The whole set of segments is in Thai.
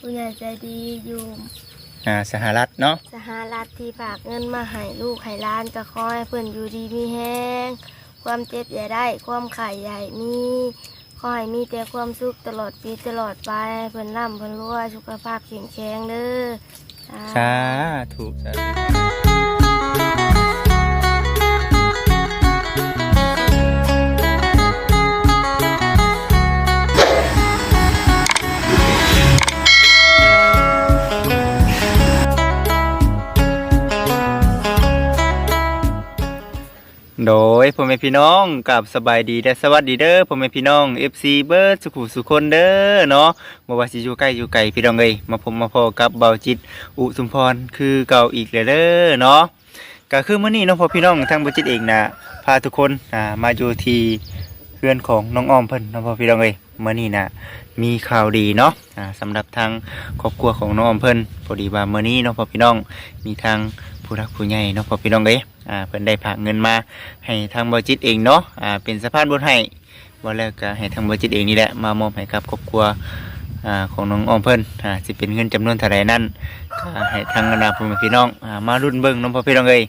ผู้ใหญ่ใจดีอยู่อ่าสหรัฐเนาะสหรัฐที่ฝากเงินมาให้ลูกให้หล้านก็ขอให้เพื่อนอยู่ดีมีแห้งความเจ็บอย่าได้ ความไข่ใหญ่มีขอให้มีแต่ความสุขตลอดปีตลอดไปให้เพื่อนร่ำเพื่อนรวยสุขภาพแข็งแรงเด้อสาธุสาธุ โดยพ่อแม่พี่น้องกับสบายดีและสวัสดีเด้อพ่อแม่พี่น้อง FC เบิร์ดสุขุสุคนเด้อเนาะบ่ว่าสิอยู่ใกล้อยู่ไกลพี่น้องเอ้ยมาพบมาพอกับเบาจิต อุสุมพรคือเก่าอีกแล้วเด้อเนาะก็คือมื้อนี้เน้องพ่อพี่น้องทางเบาจิตเองนะพาทุกคนอ่ามาอยู่ที่เพื่อนของน้องอ้อมเพิ่นเน้องพ่อพี่น้องเอ้ยมื้อนี้นะมีข่าวดีเนาะอ่าสำหรับทางครอบครัวของน้องอ้อมเพิ่นพอดีว่ามื้อนี้เน้องพ่อพี่น้องมีทาง ผู้รักผู้ใหญ่เน้องพ่อพี่น้องเอ้ยอ่าเพิ่นได้ฝากเงินมาให้ทางเบาจิตเองเนาะอ่าเป็นสะพานบุญให้ว่แล้วก็ให้ทางเบาจิตเองนี่แหละมามอบให้กับครอบครัวอ่าของน้องออมเพิ่นอ่าสิเป็นเงินจำนวนเท่าใดนั้นก็ให้ทางอนาพ่อแม่พี่น้องอ่ามารุ่นเบิ่งน้องพ่อพี่น้องเอ้ย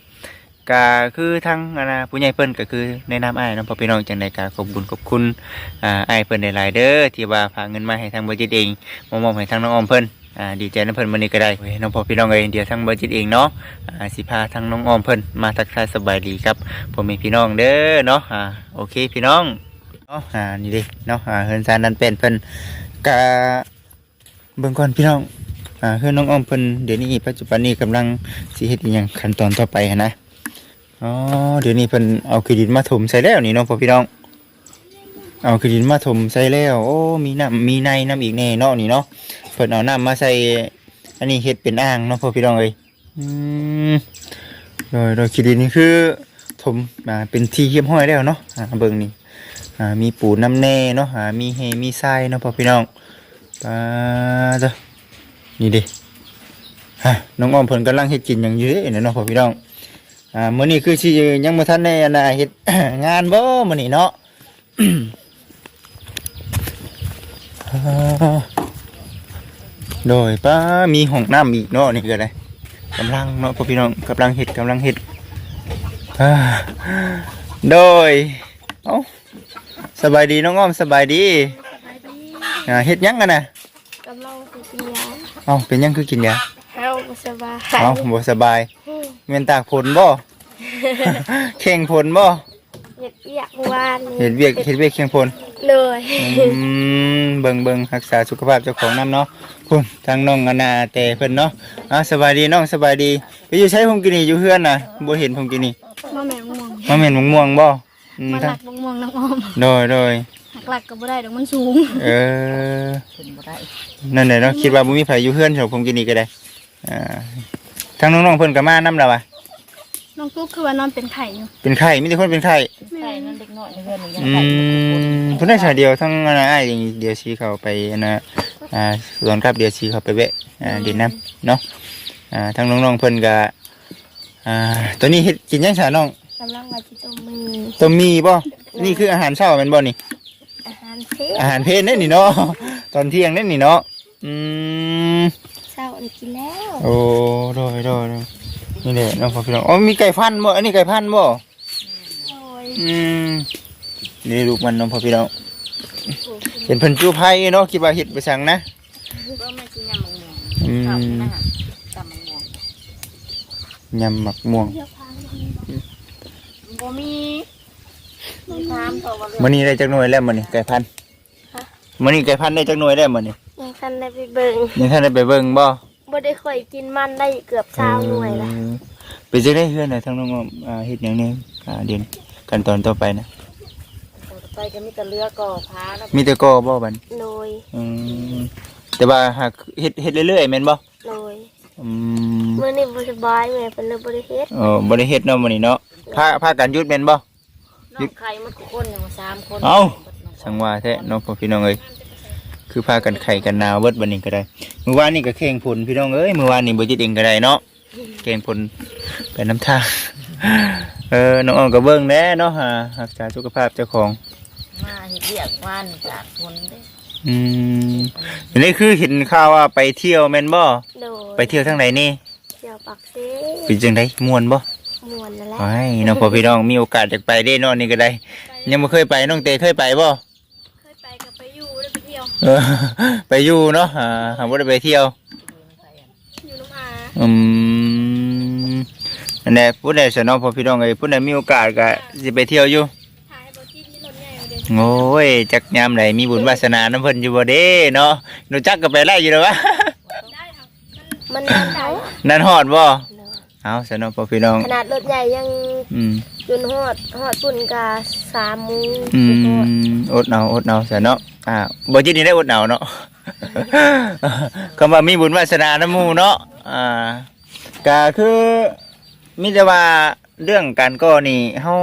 ก็คือทางอนาผู้ใหญ่เพิ่นก็คือในนามอ้ายน้องพ่อพี่น้องจังไดก็ขอบคุญขอบคุณอ่าอ้ายเพิ่นหลายๆเด้อที่ว่าฝากเงินมาให้ทางบัจิตเองมามอบให้ทางน้องออมเพิ่น ดีใจนํเพิ่นมื้อนี้ก็ได้น้องพ่อพี่น้องเอ้ยเดี๋ยวทางบัจิตเองเนาะสิพาทางน้องออมเพิ่นมาทักทายสบายดีครับพ่อแม่พี่น้องเด้อเนาะโอเคพี่น้องเนาะอ่านี่ดิเนาะเฮือนซานนั้นเป็นเพิ่นก็เบิ่งก่อนพี่น้องอ่าคือน้องออมเพิ่นเดี๋ยวนี้ปัจจุบันนี้กำลังสิเฮ็ดอหยังขั้นตอนต่อไปนะอ๋อเดี๋ยวนี้เพิ่นเอาขี้ดินมาถมใส่แล้วนี่น้องพ่อพี่น้องเอาขี้ดินมาถมใส่แล้ว โอ้มีน้ำมีในน้ำอีกแน่เนาะนี่เนาะ พิ่นเอาน้ำมาใส่ อันนี้เฮ็ดเป็นอ่างเนาะพ่อพี่น้องเอ้ยอืมโดยโดยขี้ดินนี่คือถมมาเป็นที่เรียบร้อยแล้วเนาะอ่าเบิ่งนี่อ่ามีปูน้ำแน่เนาะอ่ามีเฮมีทรายเนาะพ่อพี่น้องปาเด้อนี่ดิฮะน้องอ้อมเพิ่นกำลังเฮ็ดกินอย่างอยู่เด้เนาะเนาะพ่อพี่น้องอ่ามื้อนี้คือสิยังบ่ทันได้อันน่ะเฮ็ด งานบ่มื้อนี้เนาะ อ่า โดยป้ามีห้องน้ำอีกเนาะนี่ก็ได้กำลังเนาะพ่อพี่น้องกำลังเฮ็ดกำลังเฮ็ดอ่าโดยเอ้าสบายดีน้องอ้อมสบายดีสบายดีอ่าเฮ็ดหยังกันน่ะกำลังสิกินยาเอ้าเป็นหยังคือกินยาเฮาบ่สบายเอ้าบ่สบายเมียนตากผลบ่เข่งผลบ่ เฮ็ดเวียกเมื่อวานนี้เห็ดเวียกเห็ดเวียกเข่งผลเลยอืมเบิ่งเบิ่งรักษาสุขภาพเจ้าของน้ำเนาะคุณทางน้องอนาแต่เพิ่นเนาะอ่าสบายดีน้องสบายดีไปอยู่ใช้ผมกินนี่อยู่เฮือนน่ะบ่เห็นผมกินนี่มาแม่ม่วงมาแม่นม่วงๆบ่อืมมาหทาลังกม่วงน้ำอ้อมโดยโดยหักหลักก็บ่ได้ดอกมันสูงเออนั่นแหละเนาะคิดว่าบ่มีไผอยู่เฮือนเฉาผมกินนี่ก็ได้อ่าทางน้องๆเพิ่นก็มานํแล้วว่ะ น้องกุ๊กคือว่านอนเป็นไข่อยู่เป็นไข้มีแต่คนเป็นไข้แม่นั่นเด็กน้อยในเพื่อนนี่ยังอืไข่มทุนได้ชาเดียวทั้งอันนั้นอ้ายเดียวชีเขาไปอันนะอ่าส่วนครับเดียวชีเขาไปเวะอ่าดินน้ำเนาะอ่าทั้งน้องๆเพิ่นก็อ่าตัวนี้เฮ็ดกินยังชาน้องกำลังมาจิตมมือตัวมีบ่นี่คืออาหารเช้าแม่นบ่นี่ อาหารเพศอาหารเพลนเด้นี่เนาะ ตอนเที่ยงเด้นี่เนาะ อืม เช้าอันกินแล้ว โอ้โดยโดยโดย นี่แหละน้องพ่อพี่น้องอ๋อมีไก่พันธุ์บ่อันนี้ไก่พันธุ์บ่โอ้ยอืมนี่ลูกมันน้องพ่อพี่น้องเป็นเพิ่นจูไผเนาะคิดว่าเฮ็ดไปสั่งนะก็ไม่ใช่ยำมะม่วงอืข้าวมนะฮะตำมะม่วงยำหมักม่วงเดี๋ยวพาไปบ่มีมีถามต่อว่าเรื่องมื้อนี้ได้จักหน่วยแล้วมื้อนี้ไก่พันธุ์มื้อนี้ไก่พันธุ์ได้จักหน่วยแล้วมื้อนี้ยังทันได้ไปเบิ่งยังท่านได้ไปเบิ่งบ่ บ่ได้ค่อยกินมันได้เกือบเช้าหน่วยละเออไปจักได้เฮือนน่ะทางน้องอ้อมอ่าเฮ็ดหยังแนี่อ่าเดี๋ยวขั้นตอนต่อไปนะไปก็มีแต่เรือก่อพาแล้วมีแต่ก่อบ่บัดโดยอืมแต่ว่าหากเฮ็ดเฮ็ดเรื่อยๆแม่นบ่โดยอืมมื้อนี้บ่สบายแม่เพิ่นเลยบ่ได้เฮ็ดเออบ่ได้เฮ็ดเนาะมื้อนี้เนาะพาพากันหยุดแม่นบ่น้องไข่มันก็คนอย่างสามคนเอ้าสังว่าแท้เน้องพ่อพี่น้องเอ้ย คือพากันไข่กันหนาวเบิดบัดนี้ก็ได้เมื่อวานนี่ก็แข่งผลพี่น้องเอ้ยเมื่อวานนี่บ่จิตเองก็ได้เนาะแข่งผลไปน้ำทางเออน้องอ้อมก็เบิ่งแน่เนาะฮะรักษาสุขภาพเจ้าของมาเห็ดเรียกว่านจากคนเด้ออืมอันนี้คือเห็นข่าวว่าไปเที่ยวแม่นบ่โดยไปเที่ยวทางไหนนี่เที่ยวปักเซ่เป็นจังไดม่วนบ่มวนนั่นแหละไอ้น้องพ่อพี่น้องมีโอกาสอยากไปได้เนอนนี่ก็ได้ ยังบ่เคยไปน้องเตเคยไปบ่ เคยไปกับไปอยู่ ได้ไปเที่ยวเออไปอยู่เนาะอ่าหาบ่ได้ไปเที่ยวอยู่น้ำหาอืมนั่นแหละผู้ใดสนองพ่อพี่น้องเอ้ยผู้ใดมีโอกาสก็สิไปเที่ยวอยู่ถ่ายให้บอจี้ที่รถใหญ่เอาเดี๋ยวโอ้ยจักยามไหนมีบุญวาสนาน้ำเพิ่นอยู่บ่เด้เนาะหนูจักก็ไปไล่อยู่แล้ววะ ได้ครับมันมันได้นั่นฮอดบ่เอาสนองพ่อพี่น้อง ขนาดรถใหญ่ยังอืม จนฮอดฮอดปุ่นกาสามโมูอืสิฮอดมอดเอาอดเอาซะเนาะ อ่าบ่จิตนี่ได้อดเอาเนาะก็ว่ามีบุญวาสนาน้ำหมู่เนาะอ่าก็คือมีแต่ว่าเรื่องการก่อนี่เฮา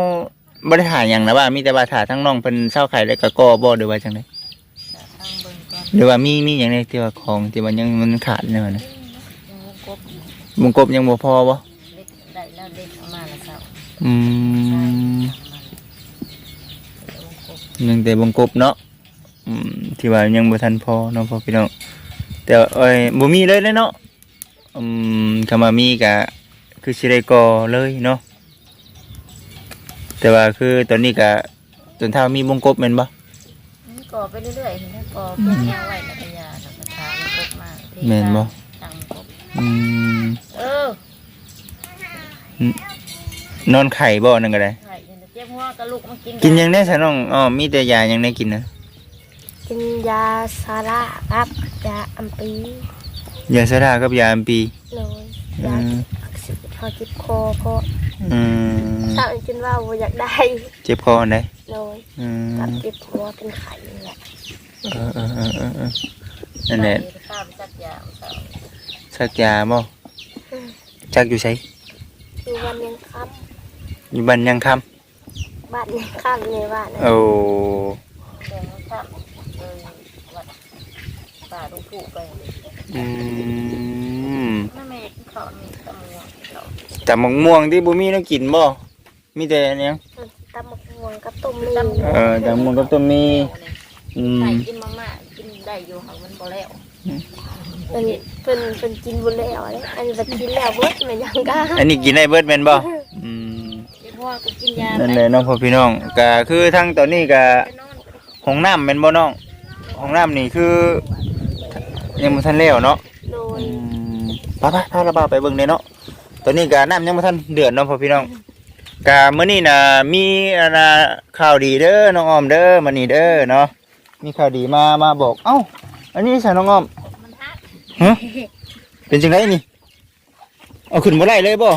บ่ได้ถ่ายหยังนะว่า มีแต่ว่าถ่ายทั้งน้องเพิ่นเศร้าไข่แล้วก็ก่อบ่หรือว่าจังไดตั้งเบิ่งก่อนหรือว่ามีมีหยังในที่ว่าของที่ว่ายังมันขาดเนี่ยนะยังวงกบวงกบยังบ่พอบ่เล็กได้แล้วเล็กเอามาแล้วเศร้าอืมวงกบยังแต่วงกบเนาะอืม ที่ว่ายังบ่ทันพอเนาะพ่อพี่น้องแต่ว่าเอ้ยบ่มีเลยเลยเนาะอืมถ้ามามีก็คือสิได้ก่อเลยเนาะแต่ว่าคือตอนนี้ก็จนเท่ามีวงกบแม่นบ่นี่ก่อไปเรื่อยๆเห็นไหมก่อเพื่อนแนวไว้แล้วก็ยาแล้วก็ทาวงกบมาเทแม่นบ่ตั้งวงกบอืมเออนอนไข่บ่นั่นก็ได้ไข่เห็นแต่เจ็บหัวกระลูกมากินกินหยังได้ซะน้องอ๋อมีแต่ยาหยังได้กินนะ กินยาซาร่าครับยาอัมปียาสะดากับยาอัมปีเลยอืยามอักเสบพอจิบคอเพราะอืมเศร้าจนว่าบ่อยากได้เจ็บคออันใดเลยอืมกับเจ็บหัวเป็นไข้นี่แหละเออเออเออเออเออนั่นแหละข้าวไปจัดยาเอาเศร้าสักยาบ่จักอยู่ไสคือวันยังค่อยู่บ้านยังคำำบ้านยังค่ำในบ้านนะโอ้แดงมันข้ามเลยวัดป่าลูกผูไปอืมแม่แม่กินข้าวนี่ตำม่วงกินข้าวแต่มะม่วงที่บ่มีน้ำกินบ่มีแต่อันเนี้ยตำมะม่วงกับต้มมีเออแต่มะม่วงกับต้นมีอืมใส่กินมาม่ากินได้อยู่ค่ะมันบ่แล้วเป็นเป็นเป็นกินบุญแล้วเลยอันนี้เป็นกินแล้วเบิดมันยังกล้าอันนี้กินได้เบิดแม่นบ่อืมเจ็บหัวก็กินยานั่นแหละน้องพ่อพี่น้องก็คือทั้งตอนนี้ก็ไปนอนห้องน้ำแม่นบ่น้องห้องน้ำนี่คือ ยังบ่ทันแล้วเนาะโดยอืมไปไปพาระบาไปเบิ่งเลยเนาะตอนนี้ก็น้ำยังบ่ทันเดือดเนาะพ่อพี่น้องกะมื้อนี้น่ะมีอันน่ะข่าวดีเด้อน้องออมเด้อมื้อนี้เด้อเนาะมีข่าวดีมามาบอก เอ้า อันนี้ใส่น้องออมมันฮักฮะเป็นจังไดนี่เอาขึ้นบ่ได้เลยบ่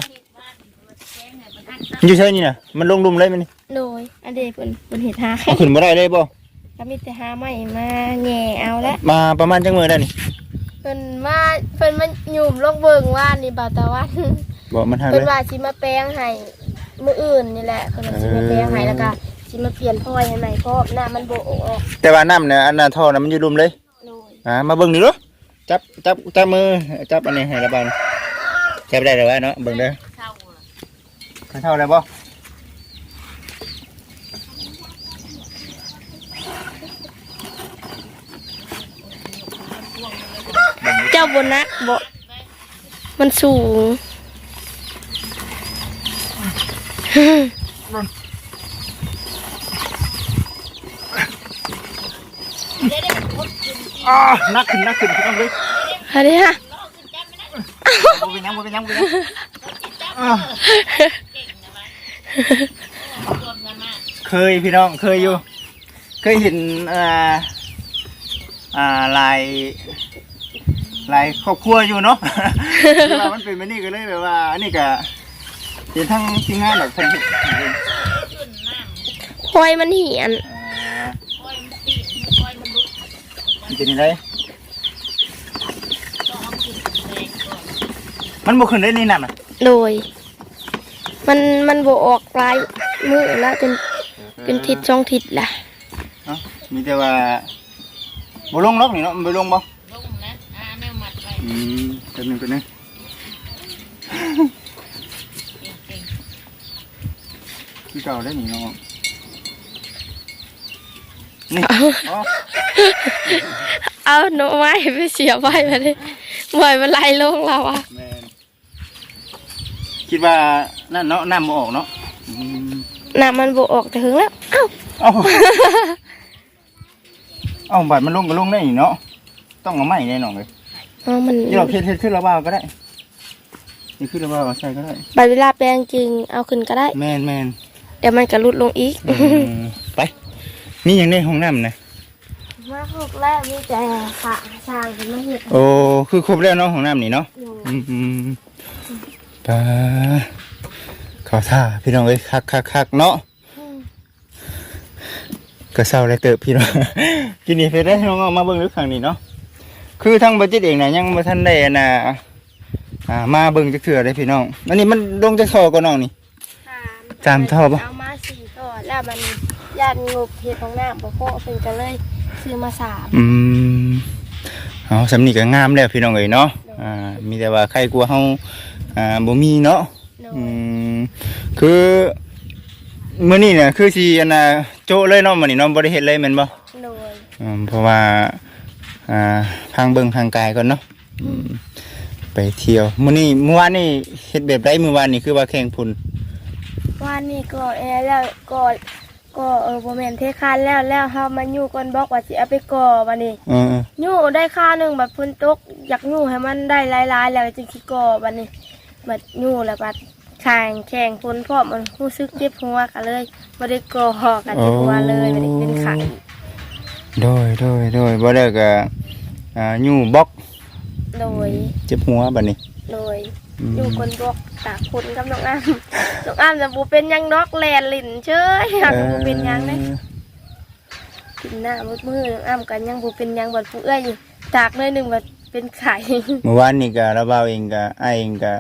อยู่ใช่นี่น่ะมันลงหลุมเลยมันนี่โดยอันเดีเป็นเป็นเห็ดหาเอาขึ้นบ่ได้เลยบ่ ก็มีแต่หาใหม่มาแง่เอาละมาประมาณจังมื้อได้นี่เพิ่นมาเพิ่นมันหยุ่มลงเบิงว่านนี่บ่าวตะวันบ่มันหาเลเพิ่นย ว่าสิมาแปลงให้มื้ออื่นนี่แหละเพิ่นว่าสิมาแปลงให้แล้วก็สิมาเปลี่ยนพลอยให้ใหม่เพราะหน้ามันโบออกแต่ว่าน้ำเนี่ยอันน่ะท่อน่ะมันอยู่หลุมเลย โดยอ่ามาเบิ่งนี่เด้อจับจับจับมือจับอันนี้ให้ระบายจับได้แล้ววะเนาะเบิ่งเด้อเศร้าล่ะเท่าไรบ่ เจ้าบนนะบ่มันสูงอ่านักขึ้นนักขึ้นพี่น้องเว้ยอันนี้ฮะบ่เป็นหยังบ่เป็นหยังบ่เป็นหยังอ่าเคยพี่น้องเคยอยู่ เคยเห็นอ่าอ่าลาย ลายครอบครัวอยู่เนาะ คือว่ามันเป็นแบบนี้ก็เลยแบบว่า อันนี้ก็เป็นทั้งทีมงานแบบคนเฮ็ดเองพลอยมันเหียนอ่ามันจะนี่ได้มันบ่ขึ้นได้นี่นั่นน่ะโดย มันมันโบออกปลายมือแล้วจนเป็นทิศสองทิศแหละเอ้ามีแต่ว่าบ่ลงล็อกนี่เนาะมันบ่ลงบ่ อืมเป็นหนึ่งเป็นหนึ่งที่เก่าได้หนิเนาะนี่อ๋อเอาหน่อไม้ไปเสียบไว้มาดิไว้มันไหลลงเราอะแม่นคิดว่านั่นเนาะน้ำบ่ออกเนาะอืมน้ำมันบออกแต่ถึงแล้ว เอ้าเอ้าเอ้าบัดมันลงก็ลงได้อีกเนาะต้องเอาไม้แน่นอนเลย เอามันที่เราเทเทขึ้นระเบ้าก็ได้นี่ขึ้นระเบ้าเอาใส่ก็ได้บัดเวลาแปลงจริงเอาขึ้นก็ได้ แม่นแม่นเดี๋ยวมันก็หลุดลงอีกอืมไป นี่ยังได้ห้องน้ำนะมาหกแล้วมีแต่ขาช่างกันมาเห็ดโอ้คือครบแล้วเนาะห้องน้ำนี่เนาะอยู่อืมอืมปลาเขาท่าพี่น้องเอ้ยคักคักคักเนาะก็เศร้าเลยเติบพี่น้อง กินนี่เฟซได้น้องเอามาเบิ่งลึกขังนี้เนาะ คือทั้งบัจจิตเองนะยังบ่ทันได้อันน่ะอ่ามาเบิ่งจักเทื่อเลยพี่น้องอันนี้มันลงจักท่อก็น้องนี่ จามท่อปะ เอามาสี่ท่อแล้วมันญาติงบเห็ดของน้ำบ่พอเพิ่นก็เลยซื้อมาสามอืมเอาสำนีก็งามแล้วพี่น้องเอ้ยเนาะอ่ามีแต่ว่าใครกลัวเฮาอ่าบ่มีเนาะ โดอืยมคือมื้อนี้เนี่ยคือสิอันน่ะโจะเลยเนาะมื้อนี้เนาะบ่ได้เฮ็ดเลยแม่นบ่โดยอืมเพราะว่า อ่าทางเบิ่งทางกายก่อนเนาะอืมไปเที่ยวมื้อนี้เมื่อวานนี่เฮ็ดแบบไรมื้อวานนี่คือว่าแข่งพุ่นว่านี่ก็แอร์แล้วก็ก็เออบ่แม่นเทคานแล้วแล้วเฮามาอยู่ก่อนบอกว่าสิเอาไปก่อบัดนี้เออยู่ได้ค่าหนึงแบบฝนตกอยากยู่ให้มันได้หลายๆแล้วจึงสิก่อบัดนี้บัดยู่แล้วบัดแข่งแข่งฝนพร้อมมันรู้สึกเจ็บหัวกันเลยบ่ได้ก่อกันเจ็บหัวเลยบ่ได้เป็นไข้ โดยโดยโดยบ่ได้ก็อ่ายู่บล็อกโดยเจ็บหัวบัดนี้โดยอืมอยู่คนบอกตากคนกับน้องอ้ำน้องอ้ำจะบ่เป็นหยังดอกแลนลิ้นเชยหากบ่เป็นหยังเด้กินหน้ามืดมือน้องอ้ำกันยังบ่เป็นหยังบัดผู้เอ้ยตากเลยหนึงบัดเป็นไข่เมื่อวานนี่ก็ระเบาเองก็ไอายเองก็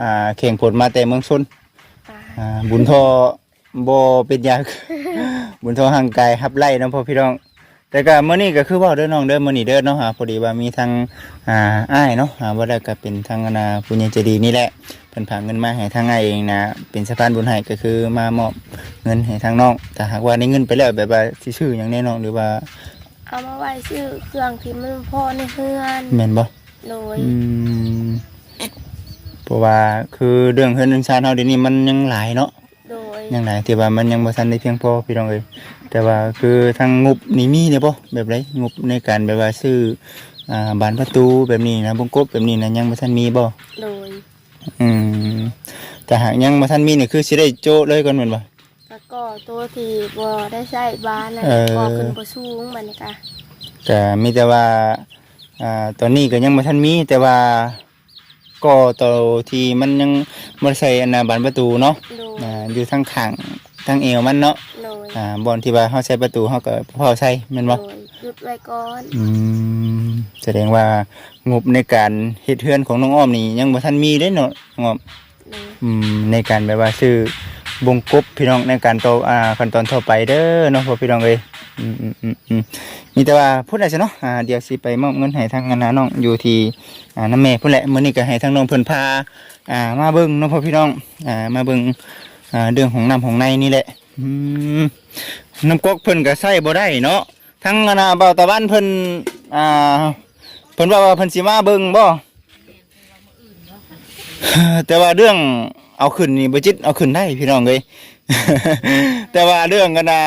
อ่าแข่งผลมาแต่เมืองชนอ่าบุญทอบ่เป็นยากบุญทอห่างไกลฮับไล่เนาะพ่อพี่น้อง แต่ก็มื้อนี้ก็คือเว่าเด้อน้องเด้อมื้อนี้เด้อเนาะฮะพอดีว่ามีทางอ่าอ้ายเนาะหาบ่ได้ก็เป็นทางอนาผู้ใหญ่ใจดีนี่แหละเพิ่นฝากเงินมาให้ทางอ้ายเองนะเป็นสะพานบุญให้ก็คือมามอบเงินให้ทางน้องแต่หากว่าได้เงินไปแล้วแบบว่าสิชื่อหยังแน่น้องหรือว่าเอามาไว้ซื้อเครื่องที่มันพอในเฮือนแม่นบ่โดยอืมเพราะว่าคือเรื่องเฮือนเรื่องชาติเฮาเดี๋ยวนี้มันยังหลายเนาะโด ยยังหลายที่ว่ามันยังบ่ทันได้เพียงพอพี่น้องเอ้ยแต่ว่าคือทางงบนี่มีเด้บ่แบบไรงบในการแบบว่าซื้ออ่าบานประตูแบบนี้นะบงกบแบบนี้นะยังบ่ทันมีบ่โดยอืมแต่หากยังบ่ทันมีนี่คือสิได้โจะเลยก่อนแม่นบ่ แล้วก็ตัวที่บ่ได้ใช้บ้านนั่นเออ ก็ขึ้นบ่สูงบัดนี้ก็แต่มีแต่ว่าอ่าตอนนี้ก็ยังบ่ทันมีแต่ว่า ก็ตัวที่มันยังบ่ได้ใส่อันน่ะบานประตูเนาะโดยอ่าอยู่ทางข้างทางเอวมันเนาะโดยอ่าบอนที่ว่าเขาใช้ประตูเขาก็พอใช้แม่นบ่ โดยหยุดไว้ก่อนอืมแสดงว่างบในการเฮ็ดเฮือนของน้องอ้อมนี่ยังบ่ทันมีเด้เนาะน้องอ้อมโดยอืมในการแบบว่าซื้อบงกบพี่น้องในการต่ออ่าขั้นตอนต่อไปเด้อเนาะพ่อพี่น้องเอ้ย อืมอืมอืมอืมมีแต่ว่าพูดได้ซะเนาะอ่าเดี๋ยวสิไปมอบเงินให้ทางอันนาน้องอยู่ที่อ่าน้าแม่พุ่นแหละมื้อนี้ก็ให้ทางน้องเพิ่นพาอ่ามาเบิ่งเนาะพ่อพี่น้องอ่ามาเบิ่งอ่าเรื่องของน้ำของในนี่แหละอืมน้ำก๊อกเพิ่นก็ใช้บ่ได้เนาะทั้งอันนาเบาตะวันเพิ่นอ่าเพิ่นว่าว่าเพิ่นสิมาเบิ่งบ่แต่ว่าเรื่องเอาขึ้นนี่บจิตเอาขึ้นได้พี่น้องเลยแต่ว่าเรื่องกันนะ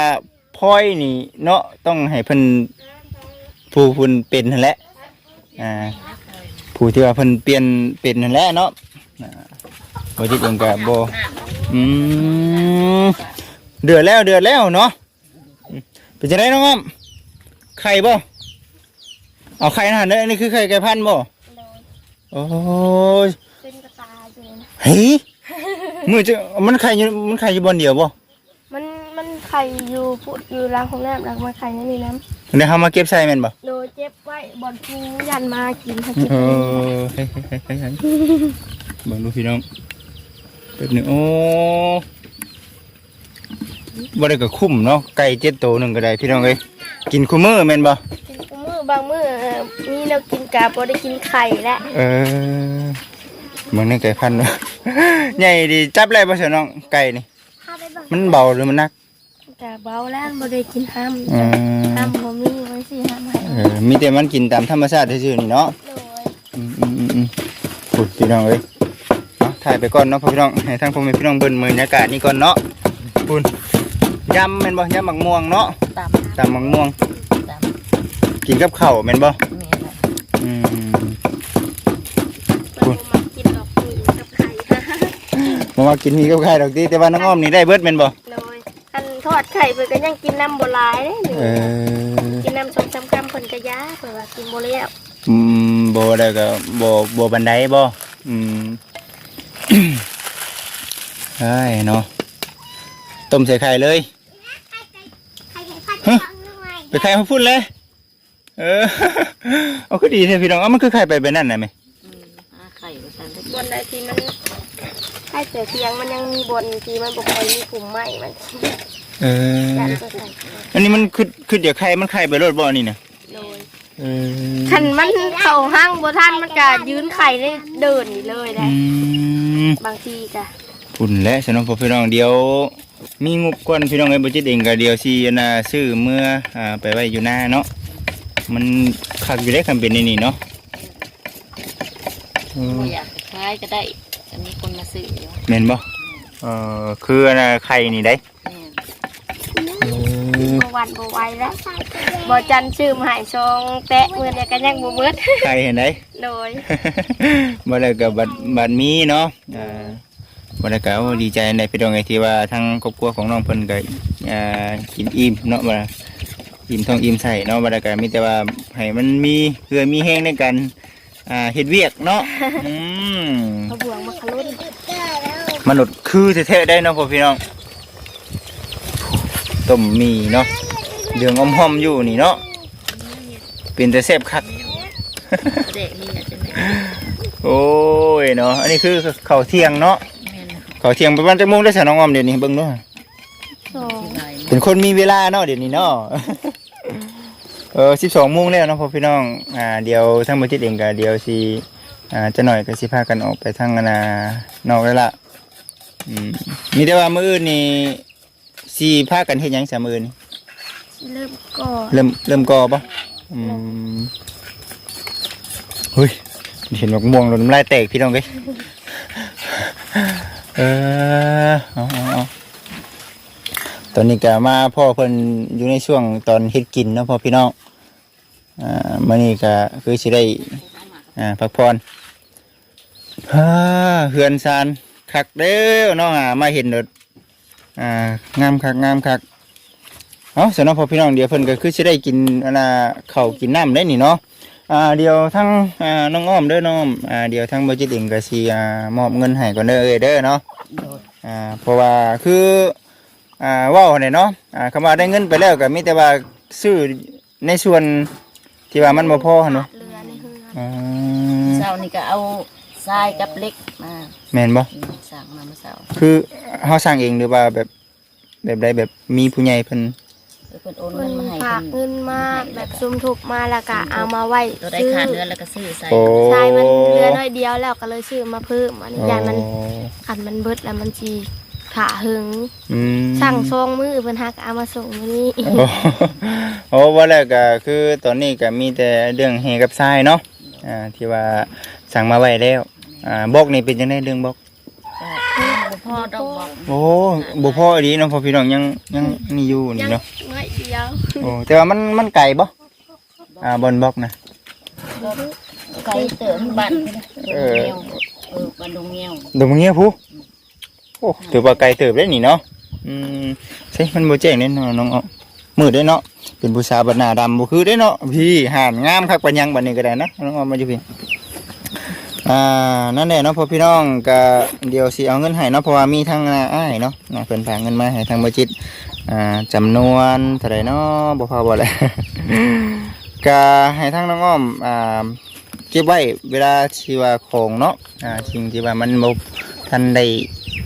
พลอยนี่ เนาะต้องให้เพิ่นผู้เพิ่นเป็นนั่นแหละอ่าผู้ที่ว่าเพิ่นเปลี่ยนเป็นนั่นแหละเนาะอ่าบจิตเองก็บ่อืมเดือดแล้วเดือดแล้วเนาะอืมเป็นจังไดน้องอ้อมไข่บ่เอาไข่นะเด้ออันนี่คือไข่ไก่พันธุ์บ่โดยโอ้ยเป็นกระตายอยู่เลยนะเฮ้ยมือจะมันไข่อยู่มันไข่อยู่บนเดียวบ่มันมัน ไข่อยู่พุดอยู่รังของน้ำรังมันไข่ในนี้น้เดี๋ยวเฮามาเก็บใส่แม่นบ่ำโดยเจ็บไว้บอนฟูยันมากินให้กินเออเฮ้ยเฮ้ยเฮ้ยเฮ้ยเฮ้ยเบิ่งดูพี่น้องแป๊บหนึงโอ้บ่ได้ก็คุ้มเนาะไก่เจ็ดตัวหนึงก็ได้พี่น้องเอ้ยกินคู่มื้อแม่นบ่กินกูมือบางมือเอ่อมีแนวกินกาบได้กินไข่และเออเหมือนในไก่พันธุ์เนาะ ใหญ่ดีจับได้บ่เสียน้องไก่นี่ข้าได้บ้างมันเบาหรือมันหนัก กะเบาแล้วบ่ได้กินห้ามอืมห้ามบ่มีไว้สิห้ามให้เออมีแต่มันกินตามธรรมชาติซื่อๆนี่เนาะ โดยอืมอืมอืมอืมพูดพี่น้องเอ้ยเอาถ่ายไปก่อนเนาะพ่อพี่น้องให้ทางพ่อแม่พี่น้องเบิ่งบรรยากาศนี่ก่อนเนาะพูนยำแม่นบ่ยำหมักม่วงเนาะตามตำหมักม่วง ตามกินกับข้าวแม่นบ่แม่น่ะอืมเพิ่นบ่มากินดอกหมีกับไข่ บ่ว่ากินมีกับไข่ดอกติแต่ว่าน้องอ้อมนี่ได้เบิดแม่นบ่โดย อันทอดไข่เพิ่นก็ยังกินน้ำบ่หลายเด้เออกินน้ำสองสามกรัมเพิ่นก็ยาเพิ่นว่ากินบ่แล้วอืมบ่ได้ก็บ่บ่บันไดบ่อืมใช่เนาะต้มใส่ไข่เลยฮะไปไข่มาพูดเลย เออ เอาก็ดีเถอะพี่น้องเอามันคือไข่ไปไปนั่นน่ะไหมอืมหาไข่ก็สั่นได้บนใดที่มันไข่แต่เทียงมันยังมีบนที่มันบ่ค่อยมีกลุ่มไม้มัน เออยันก็ใส่อันนี้มันคือคือเดี๋ยวไข่มันไข่ไปรถบ่นี่น่ะโดยเออคันมันเข้าห้างบ่ทันมันก็ยืนไข่ได้เดินนี่เลยได้อืมบางทีก็อุ่นและสนองพอพี่น้องเดียว มีงบก่อนพี่น้องไอ้บ่จิตเองก็เดียวสิอันน่ะซื้อเมื่ออ่าไปไว้อยู่หน้าเนาะมันคักอยู่ได้คันเป็นนี่นี่เนาะเออ บ่อยากขายก็ได้จะมีคนมาซื้ออยู่แม่นบ่เออคืออันน่ะไข่นี่ได้แม่นเออบ่ห วันบ่ไหวแล้วบ่จันชื่อมาให้ซองแตะมื้อนี้ก็ยังบ่เบิดไข่เห็นได้ โดยบ่ได้ก็บัดบัดมีเนาะอ่าบ่ได้ก็โอ้ดีใจในพี่น้องไอ้ที่ว่าทั้งครอบครัวของน้องเพิ่นก็อ่ากินอิ่มเนาะบ่ล่ะอิ่มท้องอิ่มใส่เนาะบ่ได้ก็มีแต่ว่าให้มันมีเพื่อมีแห้งในการอ่าเฮ็ดเวียกเนาะอืมเอาบ่วงมาขลุ่นมนุษย์คือแท้ๆได้เนาะพ่อพี่น้อง ต้มหมีเนาะเดืองอมหอมอยู่นี่เนาะเป็นแต่แซ่บคักเด็กนี่น่ะจังได๋โอ้ยเนาะอันนี้คือข้าวเที่ยงเนาะแม่นข้าวเที่ยงประมาณจักโมงได้สะน้องออมเดี๋ยวนี้เบิ่งเนาะสองที่ไหนเป็นคนมีเวลาเนาะเดี๋ยวนี้เนาะเออ12โมงแล้วเนาะพ่อพี่น้องอ่าเดี๋ยวทั้งบ่จิตเองก็เดี๋ยวสิอ่าจะหน่อยก็สิพากันออกไปทางอนนานอกแล้วล่ะอืมมีแต่ว่ามื้ออื่นนี่ สิพากันเฮ็ดหยังซะมื้อนี้เริ่มก่อนเริ่มเริ่มก่อปะอืมเฮ้ยเห็นดอกม่วงหล่นน้ำลายแตกพี่น้องเอ้ยเออเอาเอาเอาตอนนี้ก็มาพ่อเพิ่นอยู่ในช่วงตอนเฮ็ดกินเนาะพ่อพี่น้องอ่ามื้อนี้ก็คือสิได้อ่าพักผ่อนฮ่าเฮือนซานคักเด้อเนาะอ่ามาเห็นเดด อ่างามคักงามคักเอาสำหรับพ่อพี่น้องเดี๋ยวเพิ่นก็คือสิได้กินอันน่ะข้าวกินน้ำได้นี่เนาะอ่าเดี๋ยวทั้งอ่าน้องอ้อมเด้อน้องอ้อมอ่าเดี๋ยวทั้งบ่จิตเองก็สิอ่ามอบเงินให้ก่อนเด้อเอ้ยเด้อเนาะโดดอ่าเพราะว่าคืออ่าเว้าเนี่ยเนาะอ่าคำว่าได้เงินไปแล้วก็มีแต่ว่าซื้อในส่วนที่ว่ามันบ่พอหั่นเนาะเรือในเฮือนอืมเช้านี่ก็เอา ทรายกับเหล็กมาแม่นบ่อืมสั่งมาเมื่อเช้าคือเฮาสร้างเองหรือว่าแบบแบบใดแบบมีผู้ใหญ่เพิ่นเพิ่นโอนเพิ่เงินนมาให้ฝากเพิ่นเงินมาแบบซุมทุบมาแล้วก็เอามาไว้ตัวได้ซื้อขาดเดือนแล้วก็ซื้อใส่โอ้ใช่มันเรือน้อยเดียวแล้วก็เลยซื้อมาเพิ่มอันนี้ยายมันโอ้ขันมันเบิดแล้วมันจีขาหึงอืมสั่งซองมือเพิ่นฮักเอามาส่งมื้อนี้โอ้โอ้ว่าแล้วก็คือตอนนี้ก็มีแต่เรื่องเฮกับทรายเนาะอ่าที่ว่าสั่งมาไว้แล้ว อ่าบอกนี่เป็นยังไงเรื่องบอก บ่พอดอกบอกโอ้บ่พอดีเนาะพอพี่น้องยังยังนี่อยู่นี่เนาะไม่เดียวโอ้แต่ว่ามันมันไกลบ่อ่าบนบอกนะ ไก่เติมบ้านเออ เออบ้านดงเงี้ยวดมเงี้ยผู้โอ้ถือว่าไกลเติบได้นี่เนาะอืมใช่มันบ่แจ้งเด้เนาะน้องเอามืดได้เนาะเป็นผู้สาวบัดหน้าดำบ่คือได้เนาะพี่ห่านงามคักปัญญังบัดนี้ก็ได้นะน้องเอามาอยู่พี่ อ่านั่นแหละเนาะพอพี่น้องก็เดี๋ยวสิเอาเงินให้เนาะเพราะว่ามีทางอ่าอ้ายเนาะนะเพิ่นฝากเงินมาให้ทางบัจิตอ่าจำนวนเท่าไหร่เนาะบ่พอบ่เลยก็ให้ทางน้องอ้อมอ่าเก็บไว้เวลาที่ว่าของเนาะอ่าสิ่งที่ว่ามันบ่ทันได้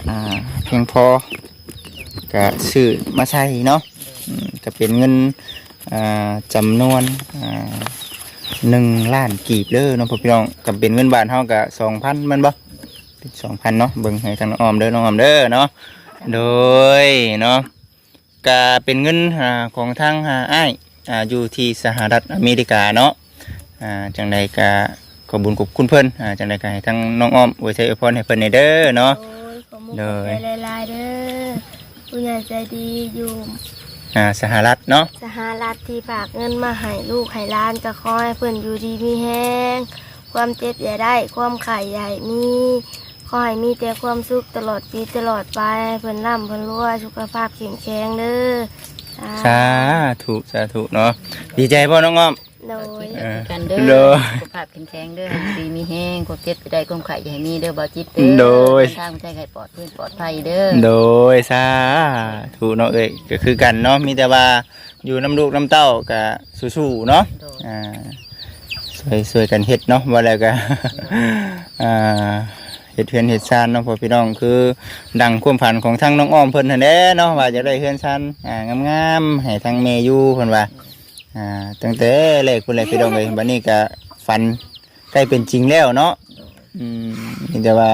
อ่าเพียงพอก็ซื้อมาใช้เนาะอืมก็เป็นเงินอ่าจำนวนอ่า หนึ่งล้านกีบเด้อน้องพี่น้องกับเป็นเงินบาทเท่ากับสองพันมันบ่สองพันเนาะเบิ่งให้ทางน้องออมเด้อน้องออมเด้อเนาะโดยเนาะก็เป็นเงินของทางอ้ายอ่อยู่ที่สหรัฐอเมริกาเนาะอ่าจังใดก็ขอบุญกับคุณเพิ่นอ่าจังใดก็ให้ทางน้องออมอวยชัยอวยพรให้เพิ่นในเด้อเนาะโอ้ยขอมุกเลยใจหลายเด้อผู้ใหญ่ใจดีอยู่ อ่าสหรัฐเนาะสหรัฐที่ฝากเงินมาให้ลูกให้หล้านก็ขอให้เพิ่นอยู่ดีมีแห้งความเจ็บอย่าได้ ความไข่ใหญ่มีขอให้มีแต่ความสุขตลอดปีตลอดไปให้เพิ่นร่ำเพิ่นรวยสุขภาพแข็งแรงเด้อสาธุสาธุเนาะดีใจบ่น้องอ้อม โดยเออกันเด้โดอยสุขภาพแข็งแรงเด้อดีมีแห้งความเจ็บไปได้ความไข่อย่าให้มีเด้อบ่จิตเด้อโดย ทางใจไข่ปลอดพื้นปลอดภัยเด้อโดยสาธุเนาะเอ้ยก็คือกันเนาะมีแต่ว่าอยู่น้ำลูกน้ำเต้าก็สู้ๆเนาะโดยอ่าสวยสวยกันเฮ็ดเนาะว่าแล้วก็ อ่าเฮ็ดเฮือนเฮ็ดชานเนาะพ่อพี่น้องคือ ดังความฝันของทางน้องอ้อมเพิ่นนั่นแหละเนาะว่าจะได้เฮือนชานอ่างามๆให้ทางแม่อยู่เพิ่นว่า อ่าตั้งแต่แรกเพิ่นเลยพี่น้องเอ้ยบัดนี้ก็ฝันใกล้เป็นจริงแล้วเนาะอืมมีแต่ว่า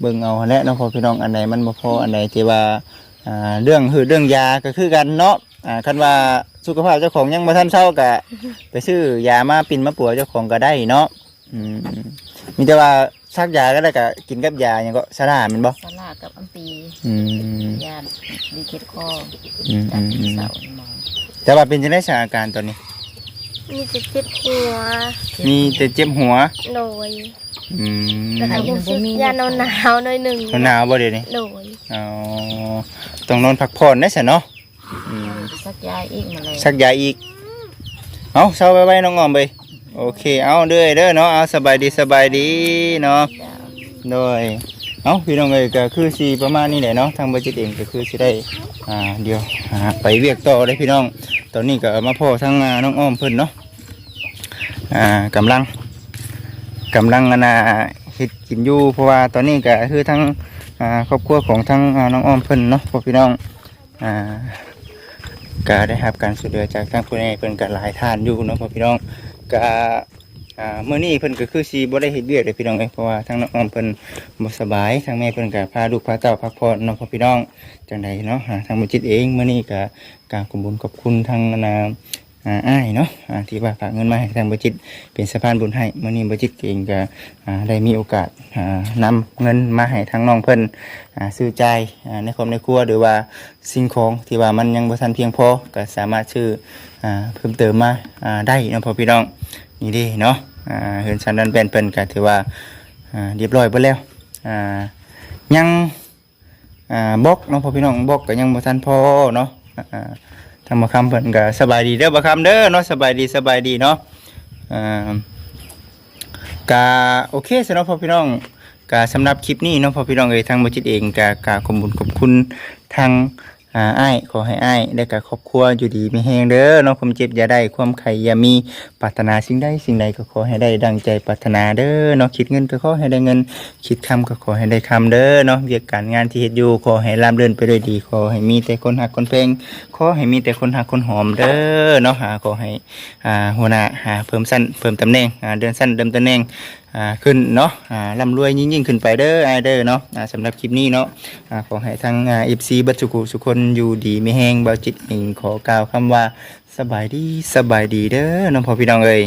เบิ่งเอาแหละเนาะพ่อพี่น้องอันไหนมันบ่พออันไหนที่ว่าอ่าเรื่องคือเรื่องยาก็คือกันเนาะอ่าคันว่าสุขภาพเจ้าของยังบ่ทันเซาก็ไปซื้อยามาปินมาปัวเจ้าของก็ได้เนาะอืมมีแต่ว่าซักยาก็ได้ก็กินกับยาอย่างก็สลาแมันบ่สลากับอัมปีอืมยาดีเจ็ดข้ออืมจาอืกมอืม เสาหมอ แต่ว่าเป็นจังได๋สถานการณ์ตอนนี้ มีแต่เจ็บหัวมีแต่เจ็บหัว โดยอืมแล้วก็รู้สึกยาหนาวหนาวๆหน่อยหนึ่งหนาวบ่เดี๋ยวนี้โดยอ๋อต้องนอนพักผ่อนได้ซะเนาะอืมสักยาอีกมาเลยซักยาอีก เอาเช้าไว้ๆน้องออมไปโอเค เอาเด้อเด้อเนาะเอาสบายดีสบายดีเนาะจ้าโดย เอาพี่น้องเอ้ยก็คือสีประมาณนี้แหละเนาะทางบัจิตเองก็คือสิได้อ่าเดี๋ยวหาไปเวียกต่อเลยพี่น้อง ตอนนี้ก็มาพ่อทั้งอ่าน้องอ้อมเพิ่นเนาะอ่ากำลังกำลังอันน่ะเฮ็ดกินอยู่เพราะว่าตอนนี้ก็คือทั้งอ่าครอบครัวของทั้งอ่าน้องอ้อมเพิ่นเนาะพ่อพี่น้องอ่าก็ได้รับการช่วยเหลือจากทางผู้ใหญ่เพิ่นก็หลายท่านอยู่เนาะพ่อพี่น้องก็ อ่าเมื่อนี้เพิ่นก็คือสีบ่ได้เฮ็ดเวียกเลยพี่น้องเอ้ยเพราะว่าทางน้องออมเพิ่นบ่สบายทางแม่เพิ่นก็พาลูกพาเต้าพักผ่อนเนาะพ่อพี่น้องจังใดเนาะอ่าทางบุจิตเองเมื่อนี้ก็กราบขอบคุญขอบคุณทางนาอ่าอ้ายเนาะอ่าที่ว่าฝากเงินมาให้ทางบุญจิตเป็นสะพานบุญให้เมื่อนี้บุญจิตเองก็อ่าได้มีโอกาสอ่านำเงินมาให้ทางน้องเพิ่นอ่าซื้อใจายอ่าในครอบในครัวหรือว่าสิ่งของที่ว่ามันยังบ่ทันเพียงพอก็สามารถซื้ออ่าเพิ่มเติมมาอ่าได้เนาะพ่อพี่น้อง นี่ดีเนาะอ่าเฮือนชันดันเป็นเพิ่นก็ถือว่าอ่าเรียบร้อยไปแล้วอ่ายังอ่าบล็อกเนาะพ่อพี่น้องบล็อกก็ยังบ่ทันพอเนาะอ่าทำมาคำเพิ่นก็สบายดีเด้อบ่คำเด้อเนาะสบายดีสบายดีเนาะอ่าก็โอเคสำหรับพ่อพี่น้องก็สำหรับคลิปนี้เนาะพ่อพี่น้องเอ้ยทางบ่จิตเองก็กราขอบคุณขอบคุณทาง อ่าอ้ายขอให้อ้ายได้กับครอบครัวอยู่ดีมีแฮงเด้อเนาะความเจ็บอย่าได้ความไข่อย่ามีปรารถนาสิ่งใดสิ่งใดก็ขอให้ได้ดังใจปรารถนาเด้อเนาะคิดเงินก็ขอให้ได้เงิน คิดคำก็ขอให้ได้คำเด้อเนาะเวียกการงานที่เฮ็ดอยู่ขอให้ราบรื่นไปด้วยดี ขอให้มีแต่คนหักคนเพลงขอให้มีแต่คนหักคนหอมเด้อเนาะหาขอให้อ่าหัวหน้าหาเพิ่มสั้นเพิ่มตำแหน่งอ่าเดือนสั้นเดิมตำแหน่งอ่าขึ้นเนาะอ่าร่ำรวยยิ่งยิ่งขึ้นไปเด้อไอเด้อเนาะอ่าสำหรับคลิปนี้เนาะอ่าขอให้ทั้งอ่าเอฟซีบัจจุกุสุคนอยู่ดีไม่แห้งเบาจิตเองขอกล่าวคำว่าสบายดีสบายดีเด้อน้องพ่อพี่น้องเอ้ย